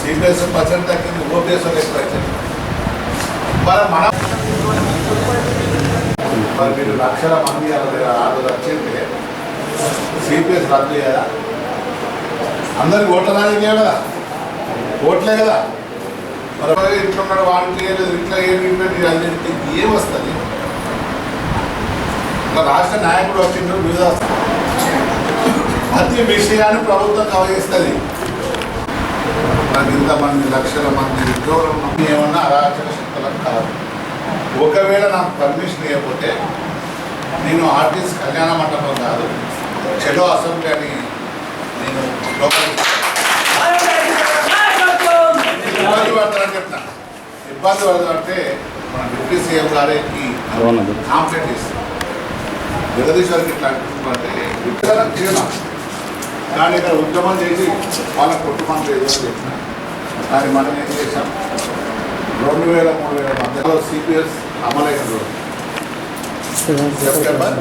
సీబీఎస్ఎం percent తగ్గింది OPS ఎక్కువ అవుతుంది మరి మన మరి మీరు లక్షల మంది అరవై ఆరు లక్షలు సిపిఎస్ రద్దు చేయదా అందరికి ఓట్ల రాజకీయం కదా. ఓట్లే కదా. మరి ఇంట్లో ఉన్నాడు వాడికి లేదు ఇంట్లో ఏమి అన్నింటికి ఏం వస్తుంది? ఒక రాష్ట్ర నాయకుడు వచ్చిండు వివిధ ప్రతి విషయాన్ని ప్రభుత్వం కవగిస్తుంది నాకు ఇంతమంది లక్షల మంది ఉద్యోగులు ఉన్నప్పుడు ఏమన్నా అరాచక శక్తులకు కాదు. ఒకవేళ నాకు పర్మిషన్ ఇవ్వకపోతే నేను ఆర్టిస్ట్ కళ్యాణ మండపం కాదు చెలో అసెంబ్లీ అని నేను ఇబ్బంది పడతారని చెప్తా ఇబ్బంది పడతారంటే మన డిప్యూటీ సీఎం గారికి కాంప్లైంట్ ఇస్తాం జగదీశ్వరికి ఇట్లా అంటుందంటే విత్తనం క్షీణం దాని ఇక్కడ ఉద్యమం చేసి వాళ్ళ కుటుంబం లేదు అని చెప్పిన కానీ మనం ఏం చేశాం? రెండు వేల మూడు వేల మధ్యలో సిపిఎస్ అమలైన రోజు సెప్టెంబర్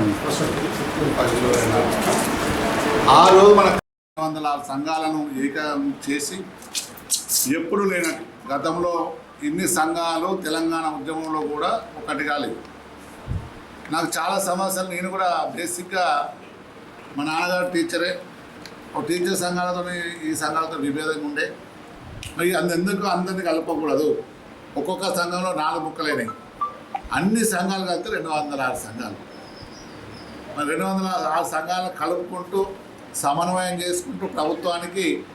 ఆ రోజు మన వందల సంఘాలను ఏకం చేసి ఎప్పుడు లేనట్టు గతంలో ఇన్ని సంఘాలు తెలంగాణ ఉద్యమంలో కూడా ఒకటి కాలేదు నాకు చాలా సమస్యలు. నేను కూడా బేసిక్గా మా నాన్నగారు టీచరే. టీచర్ సంఘాలతో ఈ సంఘాలతో విభేదంగా ఉండే. మరి అందెందుకు అందరినీ కలపకూడదు? ఒక్కొక్క సంఘంలో నాలుగు ముక్కలైనాయి. అన్ని సంఘాలు కలిపితే రెండు వందల ఆరు సంఘాలు. మరి రెండు వందల ఆరు సంఘాలు కలుపుకుంటూ సమన్వయం చేసుకుంటూ ప్రభుత్వానికి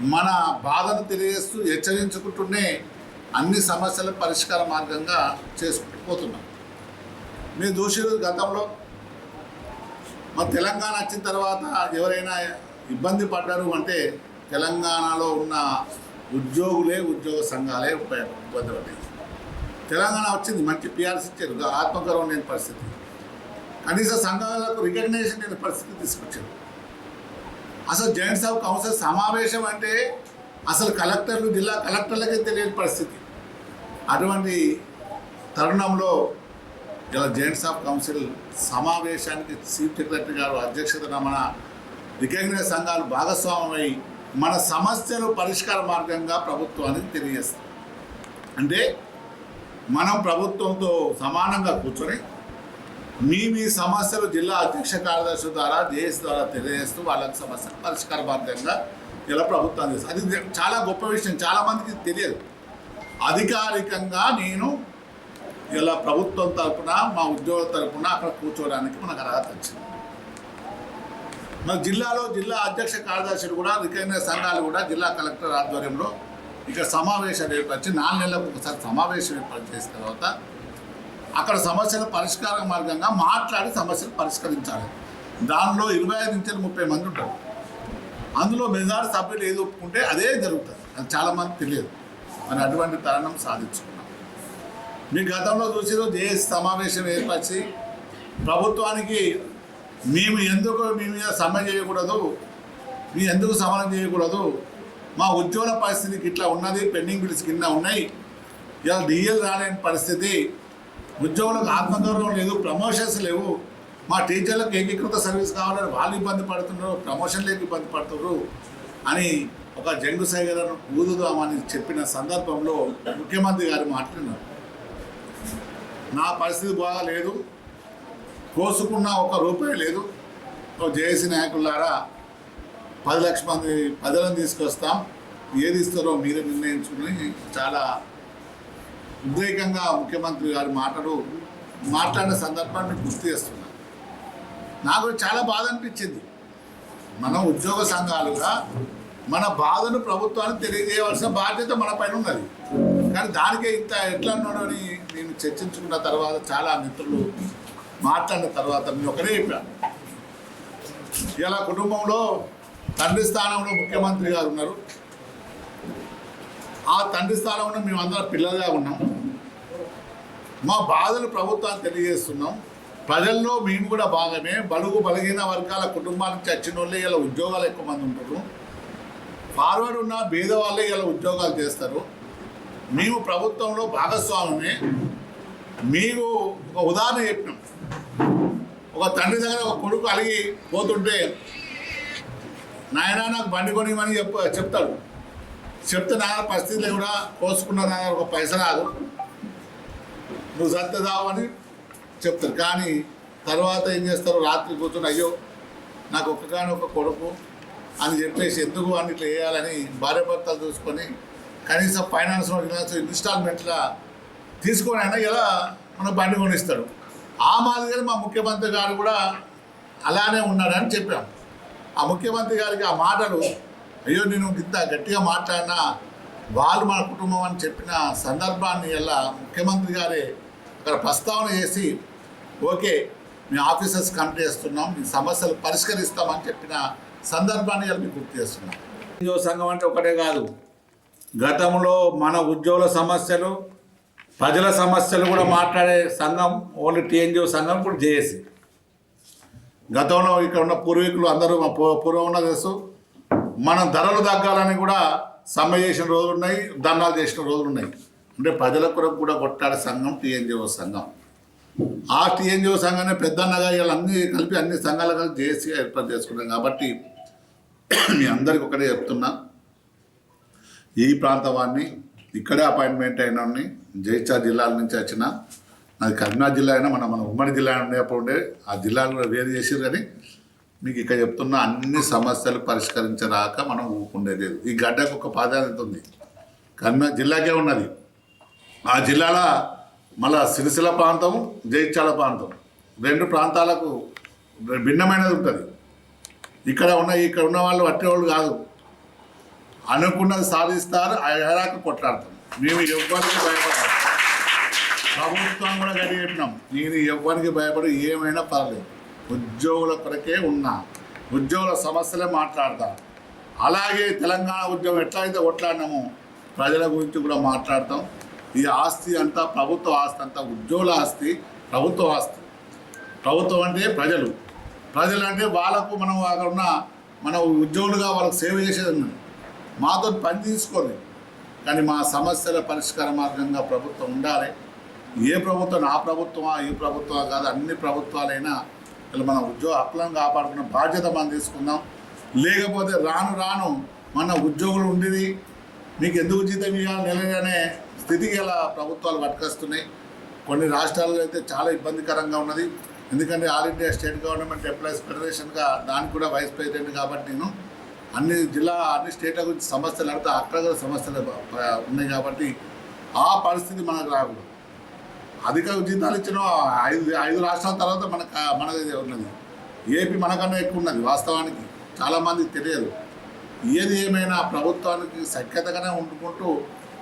మన బాధను తెలియజేస్తూ హెచ్చరించుకుంటూనే అన్ని సమస్యల పరిష్కార మార్గంగా చేసుకుంటూ పోతున్నాం. మీరు చూసిన గతంలో మరి తెలంగాణ వచ్చిన తర్వాత ఎవరైనా ఇబ్బంది పడ్డారు అంటే తెలంగాణలో ఉన్న ఉద్యోగులే ఉద్యోగ సంఘాలే ఉపయోగ ఇబ్బంది పడ్డాయి. తెలంగాణ వచ్చింది మంచి పిఆర్సీ ఇచ్చారు. ఆత్మగౌరవం లేని పరిస్థితి. కనీస సంఘాలకు రికగ్నేషన్ లేని పరిస్థితి తీసుకొచ్చారు. అసలు జాయింట్స్ ఆఫ్ కౌన్సిల్ సమావేశం అంటే అసలు కలెక్టర్లు జిల్లా కలెక్టర్లకే తెలియని పరిస్థితి. అటువంటి తరుణంలో ఇలా జాయింట్స్ ఆఫ్ కౌన్సిల్ సమావేశానికి చీఫ్ సెక్రటరీ గారు అధ్యక్షతన మన రికగ్నైజ్ సంఘాలు భాగస్వామ్యమై మన సమస్యలు పరిష్కార మార్గంగా ప్రభుత్వానికి తెలియజేస్తాం. అంటే మనం ప్రభుత్వంతో సమానంగా కూర్చొని మీ మీ సమస్యలు జిల్లా అధ్యక్ష కార్యదర్శి ద్వారా జేఎస్ ద్వారా తెలియజేస్తూ వాళ్ళకి సమస్యలు పరిష్కార మార్గంగా ఇలా ప్రభుత్వం చేస్తాం. అది చాలా గొప్ప విషయం. చాలామందికి తెలియదు. అధికారికంగా నేను ఇలా ప్రభుత్వం తరపున మా ఉద్యోగుల తరపున అక్కడ కూర్చోవడానికి మనకు అర్హత వచ్చింది. మన జిల్లాలో జిల్లా అధ్యక్ష కార్యదర్శులు కూడా రికగ్నైజ్ సంఘాలు కూడా జిల్లా కలెక్టర్ ఆధ్వర్యంలో ఇక్కడ సమావేశాలు ఏర్పరిచి నాలుగు నెలలకు ఒకసారి సమావేశం ఏర్పాటు చేసిన తర్వాత అక్కడ సమస్యల పరిష్కార మార్గంగా మాట్లాడి సమస్యలు పరిష్కరించాలి. దానిలో ఇరవై ఐదు నుంచి ముప్పై మంది ఉంటారు. అందులో మెజార్ సభ్యులు ఏది ఒప్పుకుంటే అదే జరుగుతుంది. అది చాలామంది తెలియదు. మరి అటువంటి తరుణం సాధించుకున్నాం. మీ గతంలో చూసిన జేఎస్ సమావేశం ఏర్పరిచి ప్రభుత్వానికి మేము ఎందుకు మీ మీద సమ్మె చేయకూడదు మీ ఎందుకు సమరం చేయకూడదు మా ఉద్యోగ పరిస్థితికి ఇట్లా ఉన్నది పెండింగ్ బిల్స్ కింద ఉన్నాయి. ఇలా డిఎల్ రాలేని పరిస్థితి ఉద్యోగులకు ఆత్మగౌరవం లేదు ప్రమోషన్స్ లేవు. మా టీచర్లకు ఏకీకృత సర్వీస్ కావాలని వాళ్ళు ఇబ్బంది పడుతున్నారు ప్రమోషన్ లేక ఇబ్బంది పడుతున్నారు అని ఒక జంగు సైగలను ఊదుదామని చెప్పిన సందర్భంలో ముఖ్యమంత్రి గారు మాట్లాడినారు. నా పరిస్థితి బాగా లేదు. కోసుకున్న ఒక రూపాయి లేదు. జేఏసీ నాయకులారా పది లక్షల మంది ప్రజలను తీసుకొస్తాం. ఏది ఇస్తారో మీరే నిర్ణయించుకుని చాలా ఉద్రేకంగా ముఖ్యమంత్రి గారి మాటలు మాట్లాడిన సందర్భాన్ని గుర్తు చేస్తున్నా. నాకు చాలా బాధ అనిపించింది. మన ఉద్యోగ సంఘాలుగా మన బాధను ప్రభుత్వానికి తెలియజేయవలసిన బాధ్యత మన పైన ఉన్నది. కానీ దానికే ఇంత ఎట్లా అన్నాడు అని నేను చర్చించుకున్న తర్వాత చాలా మిత్రులు మాట్లాడిన తర్వాత నేను ఒకటే చెప్పాను. ఇలా కుటుంబంలో తండ్రి స్థానంలో ముఖ్యమంత్రి గారు ఉన్నారు. ఆ తండ్రి స్థానంలో మేమందరం పిల్లలుగా ఉన్నాం. మా బాధలు ప్రభుత్వానికి తెలియజేస్తున్నాం. ప్రజల్లో మేము కూడా భాగమే. బలుగు బలహీన వర్గాల కుటుంబానికి చచ్చిన వాళ్ళే ఇలా ఉద్యోగాలు ఎక్కువ మంది ఉంటారు. ఫార్వర్డ్ ఉన్న బీద వాళ్ళే ఇలా ఉద్యోగాలు చేస్తారు. మేము ప్రభుత్వంలో భాగస్వామ్యమే మీకు ఒక ఉదాహరణ చెప్పినాం. ఒక తండ్రి దగ్గర ఒక కొడుకు అలిగి పోతుంటే నాయనా నాకు బండి కొనిమని చెప్ప చెప్తాడు. చెప్తే నా పరిస్థితులు కూడా కోసుకున్న నా ఒక పైస రాదు. నువ్వు సత్తదావు అని చెప్తారు కానీ తర్వాత ఏం చేస్తారు? రాత్రి కూర్చొని అయ్యో నాకు ఒక్కగానే ఒక కొడుకు అని చెప్పేసి ఎందుకు అని ఇట్లా వేయాలని భార్య భర్తలు చూసుకొని కనీసం ఫైనాన్స్ ఇన్స్టాల్మెంట్లో ఇన్స్టాల్మెంట్లా తీసుకొని అయినా ఇలా మన బండి కొనిస్తాడు. ఆ మాదిరిగా మా ముఖ్యమంత్రి గారు కూడా అలానే ఉన్నాడని చెప్పాం. ఆ ముఖ్యమంత్రి గారికి ఆ మాటలు అయ్యో నేను ఇంత గట్టిగా మాట్లాడినా వాళ్ళు మన కుటుంబం అని చెప్పిన సందర్భాన్ని ఎలా ముఖ్యమంత్రి గారే అక్కడ ప్రస్తావన చేసి ఓకే మీ ఆఫీసర్స్ కమిటీ చేస్తున్నాం మీ సమస్యలు పరిష్కరిస్తామని చెప్పిన సందర్భాన్ని ఇలా మీకు గుర్తు చేస్తున్నాం. సంఘం అంటే ఒకటే కాదు. గతంలో మన ఉద్యోగుల సమస్యలు ప్రజల సమస్యలు కూడా మాట్లాడే సంఘం ఓన్లీ టీఎన్జిఓ సంఘం ఇప్పుడు జేఏసీ. గతంలో ఇక్కడ ఉన్న పూర్వీకులు అందరూ మా పూర్వం ఉన్న తెలుసు. మనం ధరలు తగ్గాలని కూడా సమ్మె చేసిన రోజులు ఉన్నాయి దండాలు చేసిన రోజులు ఉన్నాయి. అంటే ప్రజల కొరకు కూడా కొట్టాడే సంఘం టీఎన్జిఓ సంఘం. ఆ టీఎన్జిఓ సంఘాన్ని పెద్దన్నగా వీళ్ళు అన్ని కలిపి అన్ని సంఘాలు కలిసి జేఏసీగా ఏర్పాటు చేసుకున్నాం కాబట్టి మీ అందరికి ఒకటే చెప్తున్నా ఈ ప్రాంతవాన్ని ఇక్కడే అపాయింట్మెంట్ అయినవాన్ని జైచార్ జిల్లాల నుంచి వచ్చిన అది కరీంనగర్ జిల్లా అయినా మన మన ఉమ్మడి జిల్లా ఉండేప్పుడు ఉండే ఆ జిల్లాలు కూడా వేరు చేసారు కానీ మీకు ఇక్కడ చెప్తున్న అన్ని సమస్యలు పరిష్కరించరాక మనం ఊపుకుండే లేదు. ఈ గడ్డకు ఒక ప్రాధాన్యత ఉంది? కరీంనగర్ జిల్లాకే ఉన్నది. ఆ జిల్లాలో మళ్ళా సిరిసిల ప్రాంతం జైత్యాల ప్రాంతం రెండు ప్రాంతాలకు భిన్నమైనది ఉంటుంది. ఇక్కడ ఉన్న ఇక్కడ ఉన్న వాళ్ళు అట్టే వాళ్ళు కాదు. అనుకున్నది సాధిస్తారు అయ్యాక కొట్లాడతాం. మేము ఎవ్వరికి భయపడాలి ప్రభుత్వం కూడా గడి చెప్పినాం నేను ఎవ్వరికి భయపడి ఏమైనా పర్లేదు. ఉద్యోగుల కొరకే ఉన్నా ఉద్యోగుల సమస్యలే మాట్లాడతా. అలాగే తెలంగాణ ఉద్యోగం ఎట్లయితే కొట్లాడినామో ప్రజల గురించి కూడా మాట్లాడతాం. ఈ ఆస్తి అంతా ప్రభుత్వ ఆస్తి అంతా ఉద్యోగుల ఆస్తి ప్రభుత్వ ఆస్తి. ప్రభుత్వం అంటే ప్రజలు. ప్రజలు అంటే వాళ్ళకు మనం అక్కడ ఉన్న మన ఉద్యోగులుగా వాళ్ళకి సేవ చేసేది మాతో పని తీసుకోలేదు కానీ మా సమస్యల పరిష్కార మార్గంగా ప్రభుత్వం ఉండాలి. ఏ ప్రభుత్వం నా ప్రభుత్వమా ఏ ప్రభుత్వమా కాదు అన్ని ప్రభుత్వాలైనా ఇలా మన ఉద్యోగ హక్కులను కాపాడుకున్న బాధ్యత మనం తీసుకుందాం. లేకపోతే రాను రాను మన ఉద్యోగులు ఉండేది మీకు ఎందుకు జీతం ఇవ్వాలి నెలగానే స్థితికి ఇలా ప్రభుత్వాలు పట్టుకొస్తున్నాయి. కొన్ని రాష్ట్రాల్లో అయితే చాలా ఇబ్బందికరంగా ఉన్నది. ఎందుకంటే all India state government employees ఫెడరేషన్గా దానికి కూడా వైస్ ప్రెసిడెంట్ కాబట్టి నేను అన్ని జిల్లా అన్ని స్టేట్ల గురించి సమస్యలు అడితే అక్కడ సమస్యలు ఉన్నాయి కాబట్టి ఆ పరిస్థితి మనకు రాకూడదు. అధిక జీతాలు ఇచ్చిన ఐదు ఐదు రాష్ట్రాల తర్వాత మనకు మనది ఉన్నది. ఏపీ మనకన్నా ఎక్కువ ఉన్నది వాస్తవానికి. చాలామందికి తెలియదు. ఏది ఏమైనా ప్రభుత్వానికి సఖ్యతగానే ఉండుకుంటూ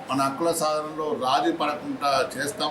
మన హక్కుల సాధనలో రాజీ పడకుండా చేస్తాం.